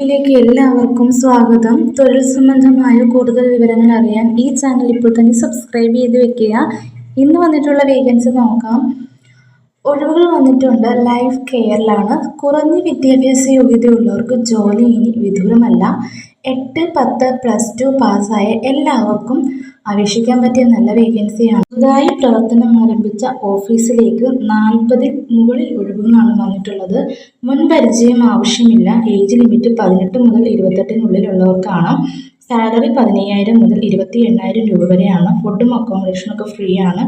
ിലേക്ക് എല്ലാവർക്കും സ്വാഗതം. തൊഴിൽ സംബന്ധമായ കൂടുതൽ വിവരങ്ങൾ അറിയാൻ ഈ ചാനൽ ഇപ്പോൾ തന്നെ സബ്സ്ക്രൈബ് ചെയ്ത് വെക്കുക. ഇന്ന് വന്നിട്ടുള്ള വേക്കൻസി നോക്കാം. ഒഴിവുകൾ വന്നിട്ടുണ്ട്. ലൈഫ് കെയറിലാണ് കുറഞ്ഞ വിദ്യാഭ്യാസ യോഗ്യതയുള്ളവർക്ക് ജോലി ഇനി വിദൂരമല്ല. എട്ട് പത്ത് പ്ലസ് ടു പാസ്സായ എല്ലാവർക്കും അപേക്ഷിക്കാൻ പറ്റിയ നല്ല വേക്കൻസിയാണ് പുതുതായി പ്രവർത്തനം ആരംഭിച്ച ഓഫീസിലേക്ക് നാൽപ്പതിൽ മുകളിൽ ഒഴിവുകളാണ് വന്നിട്ടുള്ളത്. മുൻപരിചയം ആവശ്യമില്ല. ഏജ് ലിമിറ്റ് പതിനെട്ട് മുതൽ ഇരുപത്തെട്ടിനുള്ളിലുള്ളവർക്കാണ്. സാലറി പതിനയ്യായിരം മുതൽ ഇരുപത്തി എണ്ണായിരം രൂപ വരെയാണ്. ഫുഡും അക്കോമഡേഷനും ഒക്കെ ഫ്രീ ആണ്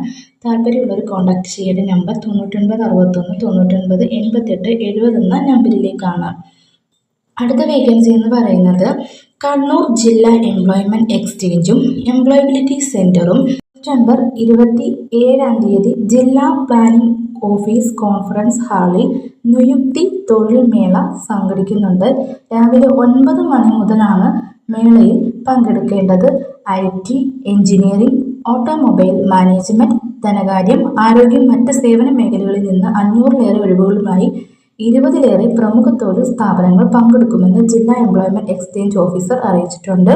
താല്പര്യമുള്ളവർ കോൺടാക്ട് ചെയ്യേണ്ട നമ്പർ തൊണ്ണൂറ്റൊൻപത് അറുപത്തൊന്ന് തൊണ്ണൂറ്റൊൻപത് എൺപത്തെട്ട് എഴുപത് എന്ന നമ്പറിലേക്കാണ്. അടുത്ത വേക്കൻസി എന്ന് പറയുന്നത് കണ്ണൂർ ജില്ലാ എംപ്ലോയ്മെന്റ് എക്സ്ചേഞ്ചും എംപ്ലോയബിലിറ്റി സെന്ററും സെപ്റ്റംബർ ഇരുപത്തി ഏഴാം തീയതി ജില്ലാ പ്ലാനിംഗ് ഓഫീസ് കോൺഫറൻസ് ഹാളിൽ നിയുക്തി തൊഴിൽ മേള സംഘടിക്കുന്നുണ്ട്. രാവിലെ ഒൻപത് മണി മുതലാണ് മേളയിൽ പങ്കെടുക്കേണ്ടത് I T engineering automobile management ധനകാര്യം ആരോഗ്യം മറ്റ് സേവന മേഖലകളിൽ നിന്ന് അഞ്ഞൂറിലേറെ ഒഴിവുകളുമായി ഇരുപതിലേറെ പ്രമുഖ തൊഴിൽ സ്ഥാപനങ്ങൾ പങ്കെടുക്കുമെന്ന് ജില്ലാ എംപ്ലോയ്മെന്റ് എക്സ്ചേഞ്ച് ഓഫീസർ അറിയിച്ചിട്ടുണ്ട്.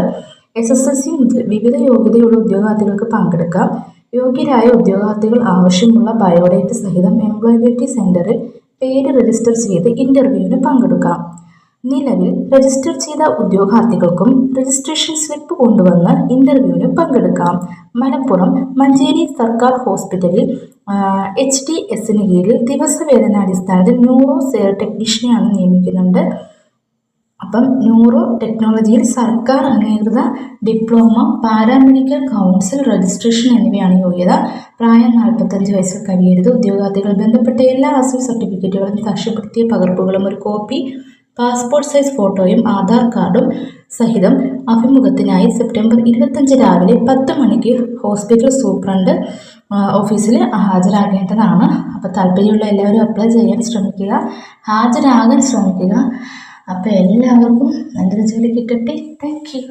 എസ് എസ് എസ് സി മുതൽ വിവിധ യോഗ്യതയുള്ള ഉദ്യോഗാർത്ഥികൾക്ക് പങ്കെടുക്കാം. യോഗ്യരായ ഉദ്യോഗാർത്ഥികൾ ആവശ്യമുള്ള ബയോഡേറ്റ സഹിതം എംപ്ലോയബിലിറ്റി സെന്ററിൽ പേര് രജിസ്റ്റർ ചെയ്ത് ഇന്റർവ്യൂവിന് പങ്കെടുക്കാം. നിലവിൽ രജിസ്റ്റർ ചെയ്ത ഉദ്യോഗാർത്ഥികൾക്കും രജിസ്ട്രേഷൻ സ്ലിപ്പ് കൊണ്ടുവന്ന് ഇന്റർവ്യൂവിന് പങ്കെടുക്കാം. മലപ്പുറം മഞ്ചേരി സർക്കാർ ഹോസ്പിറ്റലിൽ എച്ച് ഡി എസിന് കീഴിൽ ദിവസവേതനാടിസ്ഥാനത്തിൽ ന്യൂറോ സെയർ ടെക്നീഷ്യനെയാണ് നിയമിക്കുന്നുണ്ട്. അപ്പം ന്യൂറോ ടെക്നോളജിയിൽ സർക്കാർ അംഗീകൃത ഡിപ്ലോമ പാരാമെഡിക്കൽ കൗൺസിൽ രജിസ്ട്രേഷൻ എന്നിവയാണ് യോഗ്യത. പ്രായം നാൽപ്പത്തഞ്ച് വയസ്സിൽ കഴിയരുത്. ഉദ്യോഗാർത്ഥികൾ ബന്ധപ്പെട്ട എല്ലാ അസൽ സർട്ടിഫിക്കറ്റുകളും സാക്ഷ്യപ്പെടുത്തിയ പകർപ്പുകളും ഒരു കോപ്പി പാസ്പോർട്ട് സൈസ് ഫോട്ടോയും ആധാർ കാർഡും സഹിതം അഭിമുഖത്തിനായി സെപ്റ്റംബർ ഇരുപത്തഞ്ച് രാവിലെ പത്ത് മണിക്ക് ഹോസ്പിറ്റൽ സൂപ്രണ്ട് ഓഫീസിൽ ഹാജരാകേണ്ടതാണ്. അപ്പോൾ താല്പര്യമുള്ള എല്ലാവരും അപ്ലൈ ചെയ്യാൻ ശ്രമിക്കുക. ഹാജരാകാൻ ശ്രമിക്കുക. അപ്പോൾ എല്ലാവർക്കും നല്ലൊരു ജോലി കിട്ടട്ടെ. Thank you